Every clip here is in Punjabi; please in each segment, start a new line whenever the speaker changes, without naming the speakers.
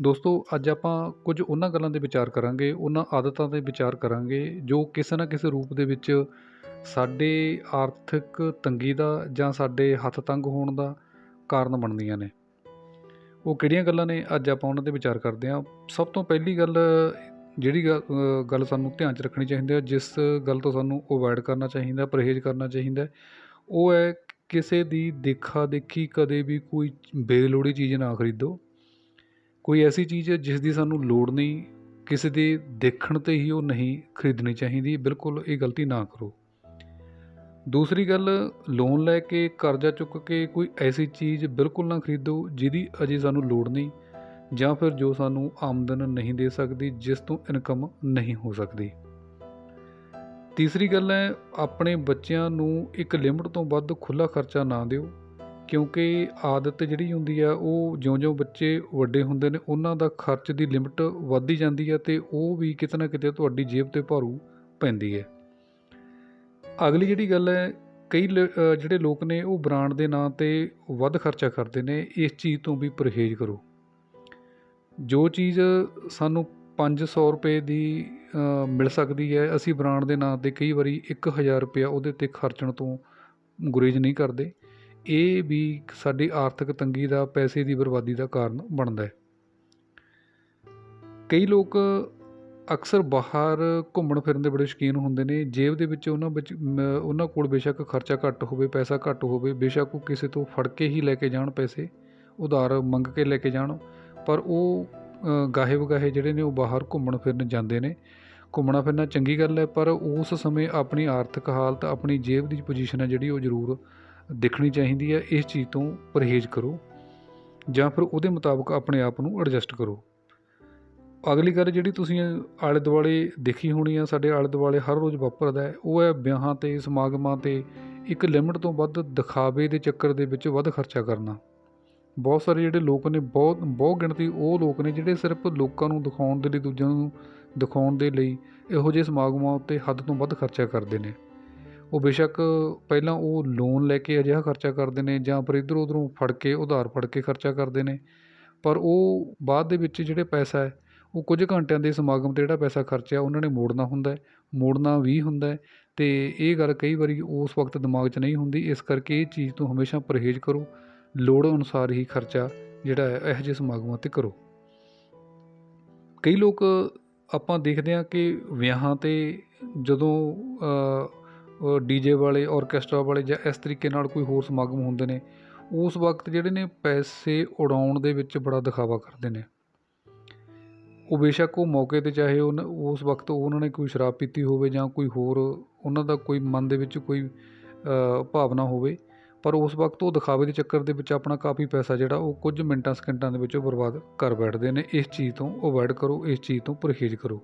ਦੋਸਤੋ, ਅੱਜ ਆਪਾਂ ਕੁਝ ਉਹਨਾਂ ਗੱਲਾਂ 'ਤੇ ਵਿਚਾਰ ਕਰਾਂਗੇ, ਉਹਨਾਂ ਆਦਤਾਂ 'ਤੇ ਵਿਚਾਰ ਕਰਾਂਗੇ, ਜੋ ਕਿਸੇ ਨਾ ਕਿਸੇ ਰੂਪ ਦੇ ਵਿੱਚ ਸਾਡੇ ਆਰਥਿਕ ਤੰਗੀ ਦਾ ਜਾਂ ਸਾਡੇ ਹੱਥ ਤੰਗ ਹੋਣ ਦਾ ਕਾਰਨ ਬਣਦੀਆਂ ਨੇ। ਉਹ ਕਿਹੜੀਆਂ ਗੱਲਾਂ ਨੇ, ਅੱਜ ਆਪਾਂ ਉਹਨਾਂ 'ਤੇ ਵਿਚਾਰ ਕਰਦੇ ਹਾਂ। ਸਭ ਤੋਂ ਪਹਿਲੀ ਗੱਲ, ਜਿਹੜੀ ਗ- ਗੱਲ ਸਾਨੂੰ ਧਿਆਨ 'ਚ ਰੱਖਣੀ ਚਾਹੀਦੀ ਹੈ, ਜਿਸ ਗੱਲ ਤੋਂ ਸਾਨੂੰ ਅਵੋਇਡ ਕਰਨਾ ਚਾਹੀਦਾ, ਪਰਹੇਜ਼ ਕਰਨਾ ਚਾਹੀਦਾ ਉਹ ਹੈ ਕਿਸੇ ਦੀ ਦੇਖਾ ਦੇਖੀ ਕਦੇ ਵੀ ਕੋਈ ਬੇਲੋੜੀ ਚੀਜ਼ ਨਾ ਖਰੀਦੋ। ਕੋਈ ਐਸੀ ਚੀਜ਼ ਹੈ ਜਿਸ ਦੀ ਸਾਨੂੰ ਲੋੜ ਨਹੀਂ, ਕਿਸੇ ਦੇ ਦੇਖਣ ਤੇ ਹੀ ਉਹ ਨਹੀਂ ਖਰੀਦਣੀ ਚਾਹੀਦੀ, ਬਿਲਕੁਲ ਇਹ ਗਲਤੀ ਨਾ ਕਰੋ। ਦੂਸਰੀ ਗੱਲ ਲੋਨ ਲੈ ਕੇ ਕਰਜ਼ਾ ਚੁੱਕ ਕੇ ਕੋਈ ਐਸੀ ਚੀਜ਼ ਬਿਲਕੁਲ ਨਾ ਖਰੀਦੋ ਜਿਹਦੀ ਅਜੇ ਸਾਨੂੰ ਲੋੜ ਨਹੀਂ, ਜਾਂ ਫਿਰ ਜੋ ਸਾਨੂੰ ਆਮਦਨ ਨਹੀਂ ਦੇ ਸਕਦੀ, ਜਿਸ ਤੋਂ ਇਨਕਮ ਨਹੀਂ ਹੋ ਸਕਦੀ। ਤੀਸਰੀ ਗੱਲ ਹੈ, ਆਪਣੇ ਬੱਚਿਆਂ ਨੂੰ ਇੱਕ ਲਿਮਟ ਤੋਂ ਵੱਧ ਖੁੱਲਾ ਖਰਚਾ ਨਾ ਦਿਓ। ਕਿਉਂਕਿ ਆਦਤ ਜਿਹੜੀ ਹੁੰਦੀ ਆ, ਉਹ ਜਿਉਂ-ਜਿਉਂ ਬੱਚੇ ਵੱਡੇ ਹੁੰਦੇ ਨੇ, ਉਹਨਾਂ ਦਾ ਖਰਚ ਦੀ ਲਿਮਿਟ ਵੱਧਦੀ ਜਾਂਦੀ ਹੈ ਅਤੇ ਉਹ ਵੀ ਕਿਤੇ ਨਾ ਕਿਤੇ ਤੁਹਾਡੀ ਜੇਬ ਤੇ ਭਾਰੂ ਪੈਂਦੀ ਹੈ ਅਗਲੀ ਜਿਹੜੀ ਗੱਲ ਹੈ, ਕਈ ਲ- ਜਿਹੜੇ ਲੋਕ ਨੇ, ਉਹ ਬ੍ਰਾਂਡ ਦੇ ਨਾਂ ਤੇ ਵੱਧ ਖਰਚਾ ਕਰਦੇ ਨੇ, ਇਸ ਚੀਜ਼ ਤੋਂ ਵੀ ਪਰਹੇਜ਼ ਕਰੋ। ਜੋ ਚੀਜ਼ ਸਾਨੂੰ 500 ਰੁਪਏ ਦੀ ਮਿਲ ਸਕਦੀ ਹੈ, ਅਸੀਂ ਬ੍ਰਾਂਡ ਦੇ ਨਾਂ ਤੇ ਕਈ ਵਾਰੀ 1000 ਰੁਪਇਆ ਉਹਦੇ ਤੇ ਖਰਚਣ ਤੋਂ ਗੁਰੇਜ਼ ਨਹੀਂ ਕਰਦੇ। ਇਹ ਵੀ ਸਾਡੀ ਆਰਥਿਕ ਤੰਗੀ ਦਾ, ਪੈਸੇ ਦੀ ਬਰਬਾਦੀ ਦਾ ਕਾਰਨ ਬਣਦਾ ਹੈ। ਕਈ ਲੋਕ ਅਕਸਰ ਬਾਹਰ ਘੁੰਮਣ ਫਿਰਨ ਦੇ ਬੜੇ ਸ਼ੌਕੀਨ ਹੁੰਦੇ ਨੇ। ਜੇਬ ਦੇ ਵਿੱਚ ਉਹਨਾਂ ਵਿੱਚ ਉਹਨਾਂ ਕੋਲ ਬੇਸ਼ੱਕ ਖਰਚਾ ਘੱਟ ਹੋਵੇ, ਪੈਸਾ ਘੱਟ ਹੋਵੇ, ਬੇਸ਼ੱਕ ਉਹ ਕਿਸੇ ਤੋਂ ਫੜ ਕੇ ਹੀ ਲੈ ਕੇ ਜਾਣ ਪੈਸੇ, ਉਧਾਰ ਮੰਗ ਕੇ ਲੈ ਕੇ ਜਾਣ। ਪਰ ਉਹ ਗਾਹੇ ਵਗਾਹੇ ਜਿਹੜੇ ਨੇ ਉਹ ਬਾਹਰ ਘੁੰਮਣ ਫਿਰਨ ਜਾਂਦੇ ਨੇ। ਘੁੰਮਣਾ ਫਿਰਨਾ ਚੰਗੀ ਗੱਲ ਹੈ, ਪਰ ਉਸ ਸਮੇਂ ਆਪਣੀ ਆਰਥਿਕ ਹਾਲਤ, ਆਪਣੀ ਜੇਬ ਦੀ ਪੋਜੀਸ਼ਨ ਹੈ ਜਿਹੜੀ ਉਹ ਜ਼ਰੂਰ ਦੇਖਣੀ ਚਾਹੀਦੀ ਹੈ, ਇਸ ਚੀਜ਼ ਤੋਂ ਪਰਹੇਜ਼ ਕਰੋ ਜਾਂ ਫਿਰ ਉਹਦੇ ਮੁਤਾਬਕ ਆਪਣੇ ਆਪ ਨੂੰ ਐਡਜਸਟ ਕਰੋ। ਅਗਲੀ ਗੱਲ ਜਿਹੜੀ ਤੁਸੀਂ ਆਲੇ ਦੁਆਲੇ ਦੇਖੀ ਹੋਣੀ ਆ, ਸਾਡੇ ਆਲੇ ਦੁਆਲੇ ਹਰ ਰੋਜ਼ ਵਾਪਰਦਾ ਹੈ, ਉਹ ਹੈ ਵਿਆਹਾਂ ਤੇ, ਸਮਾਗਮਾਂ ਤੇ, ਇੱਕ ਲਿਮਟ ਤੋਂ ਵੱਧ ਦਿਖਾਵੇ ਦੇ ਚੱਕਰ ਦੇ ਵਿੱਚ ਵੱਧ ਖਰਚਾ ਕਰਨਾ। ਬਹੁਤ ਸਾਰੇ ਜਿਹੜੇ ਲੋਕ ਨੇ, ਬਹੁਤ ਬਹੁਤ ਗਿਣਤੀ ਉਹ ਲੋਕ ਨੇ ਜਿਹੜੇ ਸਿਰਫ ਲੋਕਾਂ ਨੂੰ ਦਿਖਾਉਣ ਦੇ ਲਈ, ਦੂਜਿਆਂ ਨੂੰ ਦਿਖਾਉਣ ਦੇ ਲਈ ਇਹੋ ਜਿਹੇ ਸਮਾਗਮਾਂ ਉੱਤੇ ਹੱਦ ਤੋਂ ਵੱਧ ਖਰਚਾ ਕਰਦੇ ਨੇ। ਉਹ ਬੇਸ਼ੱਕ ਪਹਿਲਾਂ ਉਹ ਲੋਨ ਲੈ ਕੇ ਅਜਿਹਾ ਖਰਚਾ ਕਰਦੇ ਨੇ ਜਾਂ ਫਿਰ ਇੱਧਰੋਂ ਉੱਧਰੋਂ ਫੜ ਕੇ, ਉਧਾਰ ਫੜ ਕੇ ਖਰਚਾ ਕਰਦੇ ਨੇ। ਪਰ ਉਹ ਬਾਅਦ ਦੇ ਵਿੱਚ ਜਿਹੜੇ ਪੈਸਾ ਹੈ, ਉਹ ਕੁਝ ਘੰਟਿਆਂ ਦੇ ਸਮਾਗਮ 'ਤੇ ਜਿਹੜਾ ਪੈਸਾ ਖਰਚਿਆ, ਉਹਨਾਂ ਨੇ ਮੋੜਨਾ ਹੁੰਦਾ ਮੋੜਨਾ ਵੀ ਹੁੰਦਾ ਹੈ ਤੇ ਇਹ ਗੱਲ ਕਈ ਵਾਰੀ ਉਸ ਵਕਤ ਦਿਮਾਗ 'ਚ ਨਹੀਂ ਹੁੰਦੀ। ਇਸ ਕਰਕੇ ਇਹ ਚੀਜ਼ ਤੋਂ ਹਮੇਸ਼ਾ ਪਰਹੇਜ਼ ਕਰੋ, ਲੋੜ ਅਨੁਸਾਰ ਹੀ ਖਰਚਾ ਜਿਹੜਾ ਹੈ, ਇਹੋ ਜਿਹੇ ਸਮਾਗਮਾਂ 'ਤੇ ਕਰੋ। ਕਈ ਲੋਕ ਆਪਾਂ ਦੇਖਦੇ ਹਾਂ ਕਿ ਵਿਆਹਾਂ 'ਤੇ ਜਦੋਂ ਡੀਜੇ ਵਾਲੇ ਔਰਕੈਸਟਰਾ ਵਾਲੇ ਜਾਂ ਇਸ ਤਰੀਕੇ ਨਾਲ ਕੋਈ ਹੋਰ ਸਮਾਗਮ ਹੁੰਦੇ ਨੇ, ਉਸ ਵਕਤ ਜਿਹੜੇ ਨੇ ਪੈਸੇ ਉਡਾਉਣ ਦੇ ਵਿੱਚ ਬੜਾ ਦਿਖਾਵਾ ਕਰਦੇ ਨੇ। ਉਹ ਬੇਸ਼ੱਕ ਉਹ ਮੌਕੇ 'ਤੇ ਚਾਹੇ ਉਹ ਉਸ ਵਕਤ ਉਹਨਾਂ ਨੇ ਕੋਈ ਸ਼ਰਾਬ ਪੀਤੀ ਹੋਵੇ ਜਾਂ ਕੋਈ ਹੋਰ, ਉਹਨਾਂ ਦਾ ਕੋਈ ਮਨ ਦੇ ਵਿੱਚ ਕੋਈ ਭਾਵਨਾ ਹੋਵੇ, ਪਰ ਉਸ ਵਕਤ ਉਹ ਦਿਖਾਵੇ ਦੇ ਚੱਕਰ ਦੇ ਵਿੱਚ ਆਪਣਾ ਕਾਫੀ ਪੈਸਾ ਜਿਹੜਾ ਉਹ ਕੁਝ ਮਿੰਟਾਂ ਸਕਿੰਟਾਂ ਦੇ ਵਿੱਚ ਬਰਬਾਦ ਕਰ ਬੈਠਦੇ ਨੇ। ਇਸ ਚੀਜ਼ ਤੋਂ ਅਵੋਇਡ ਕਰੋ, ਇਸ ਚੀਜ਼ ਤੋਂ ਪਰਹੇਜ਼ ਕਰੋ।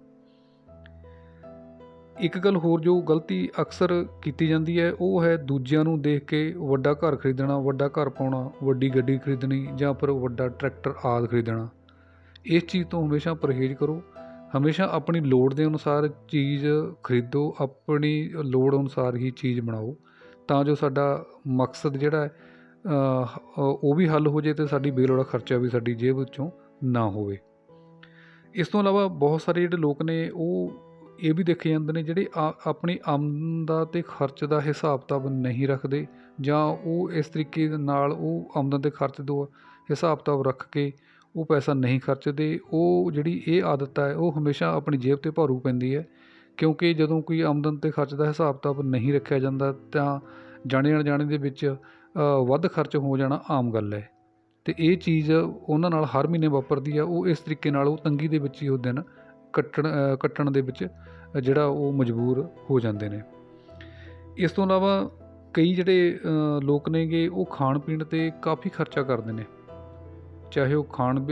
ਇੱਕ ਗੱਲ ਹੋਰ ਜੋ ਗਲਤੀ ਅਕਸਰ ਕੀਤੀ ਜਾਂਦੀ ਹੈ, ਉਹ ਹੈ ਦੂਜਿਆਂ ਨੂੰ ਦੇਖ ਕੇ ਵੱਡਾ ਘਰ ਖਰੀਦਣਾ, ਵੱਡਾ ਘਰ ਪਾਉਣਾ, ਵੱਡੀ ਗੱਡੀ ਖਰੀਦਣੀ ਜਾਂ ਫਿਰ ਵੱਡਾ ਟਰੈਕਟਰ ਆਦਿ ਖਰੀਦਣਾ। ਇਸ ਚੀਜ਼ ਤੋਂ ਹਮੇਸ਼ਾ ਪਰਹੇਜ਼ ਕਰੋ। ਹਮੇਸ਼ਾ ਆਪਣੀ ਲੋੜ ਦੇ ਅਨੁਸਾਰ ਚੀਜ਼ ਖਰੀਦੋ, ਆਪਣੀ ਲੋੜ ਅਨੁਸਾਰ ਹੀ ਚੀਜ਼ ਬਣਾਓ। ਤਾਂ ਜੋ ਸਾਡਾ ਮਕਸਦ ਜਿਹੜਾ ਹੈ ਉਹ ਵੀ ਹੱਲ ਹੋ ਜੇ ਤੇ ਸਾਡੀ ਬੇਲੋੜਾ ਖਰਚਾ ਵੀ ਸਾਡੀ ਜੇਬ ਵਿੱਚੋਂ ਨਾ ਹੋਵੇ। ਇਸ ਤੋਂ ਇਲਾਵਾ ਬਹੁਤ ਸਾਰੇ ਜਿਹੜੇ ਲੋਕ ਨੇ, ਉਹ ਇਹ ਵੀ ਦੇਖੇ ਜਾਂਦੇ ਨੇ ਜਿਹੜੇ ਆ- ਆਪਣੀ ਆਮਦਨ ਦਾ ਅਤੇ ਖਰਚ ਦਾ ਹਿਸਾਬ ਕਿਤਾਬ ਨਹੀਂ ਰੱਖਦੇ ਜਾਂ ਉਹ ਇਸ ਤਰੀਕੇ ਦੇ ਨਾਲ ਉਹ ਆਮਦਨ ਤੇ ਖਰਚ ਦੋ ਹਿਸਾਬ ਕਿਤਾਬ ਰੱਖ ਕੇ ਉਹ ਪੈਸਾ ਨਹੀਂ ਖਰਚਦੇ, ਉਹ ਜਿਹੜੀ ਇਹ ਆਦਤ ਹੈ, ਉਹ ਹਮੇਸ਼ਾ ਆਪਣੀ ਜੇਬ ਤੇ ਭਾਰੂ ਪੈਂਦੀ ਹੈ। ਕਿਉਂਕਿ ਜਦੋਂ ਕੋਈ ਆਮਦਨ ਤੇ ਖਰਚ ਦਾ ਹਿਸਾਬ ਕਿਤਾਬ ਨਹੀਂ ਰੱਖਿਆ ਜਾਂਦਾ ਤਾਂ ਜਾਣੇ ਅਣਜਾਣੇ ਦੇ ਵਿੱਚ ਵੱਧ ਖਰਚ ਹੋ ਜਾਣਾ ਆਮ ਗੱਲ ਹੈ। ਤੇ ਇਹ ਚੀਜ਼ ਉਹਨਾਂ ਨਾਲ ਹਰ ਮਹੀਨੇ ਵਾਪਰਦੀ ਆ ਉਹ ਇਸ ਤਰੀਕੇ ਨਾਲ ਉਹ ਤੰਗੀ ਦੇ ਵਿੱਚ ਹੀ ਉਹ ਦਿਨ ਕੱਟਣ ਕੱਟਣ ਦੇ ਵਿੱਚ ਜਿਹੜਾ ਉਹ ਮਜਬੂਰ ਹੋ ਜਾਂਦੇ ਨੇ। ਇਸ ਤੋਂ ਇਲਾਵਾ ਕਈ ਜਿਹੜੇ ਲੋਕ ਨੇਗੇ, ਉਹ ਖਾਣ ਪੀਣ ਤੇ ਕਾਫੀ ਖਰਚਾ ਕਰਦੇ ਨੇ। ਚਾਹੇ ਉਹ ਖਾਣ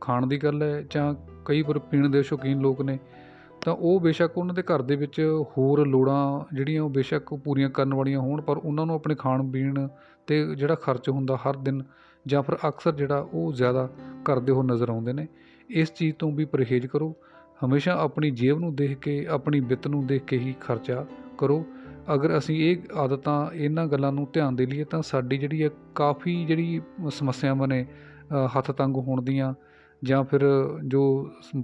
ਖਾਣ ਦੀ ਗੱਲ ਹੈ ਜਾਂ ਕਈ ਵਾਰ ਪੀਣ ਦੇ ਸ਼ੌਕੀਨ ਲੋਕ ਨੇ, ਤਾਂ ਉਹ ਬੇਸ਼ੱਕ ਉਹਨਾਂ ਦੇ ਘਰ ਦੇ ਵਿੱਚ ਹੋਰ ਲੋੜਾਂ ਜਿਹੜੀਆਂ ਉਹ ਬੇਸ਼ੱਕ ਪੂਰੀਆਂ ਕਰਨ ਵਾਲੀਆਂ ਹੋਣ, ਪਰ ਉਹਨਾਂ ਨੂੰ ਆਪਣੇ ਖਾਣ ਪੀਣ ਤੇ ਜਿਹੜਾ ਖਰਚ ਹੁੰਦਾ ਹਰ ਦਿਨ ਜਾਂ ਫਿਰ ਅਕਸਰ ਜਿਹੜਾ ਉਹ ਜ਼ਿਆਦਾ ਕਰਦੇ ਹੋ ਨਜ਼ਰ ਆਉਂਦੇ ਨੇ। ਇਸ ਚੀਜ਼ ਤੋਂ ਵੀ ਪਰਹੇਜ਼ ਕਰੋ। ਹਮੇਸ਼ਾ ਆਪਣੀ ਜੇਬ ਨੂੰ ਦੇਖ ਕੇ, ਆਪਣੀ ਵਿੱਤ ਨੂੰ ਦੇਖ ਕੇ ਹੀ ਖਰਚਾ ਕਰੋ। ਅਗਰ ਅਸੀਂ ਇਹ ਆਦਤਾਂ, ਇਹਨਾਂ ਗੱਲਾਂ ਨੂੰ ਧਿਆਨ ਦੇ ਲਈਏ ਤਾਂ ਸਾਡੀ ਜਿਹੜੀ ਹੈ ਕਾਫੀ ਜਿਹੜੀ ਸਮੱਸਿਆਵਾਂ ਨੇ ਹੱਥ ਤੰਗ ਹੋਣ ਦੀਆਂ ਜਾਂ ਫਿਰ ਜੋ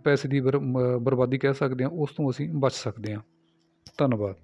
ਪੈਸੇ ਦੀ ਬਰ ਬਰਬਾਦੀ ਕਹਿ ਸਕਦੇ ਹਾਂ, ਉਸ ਤੋਂ ਅਸੀਂ ਬਚ ਸਕਦੇ ਹਾਂ। ਧੰਨਵਾਦ।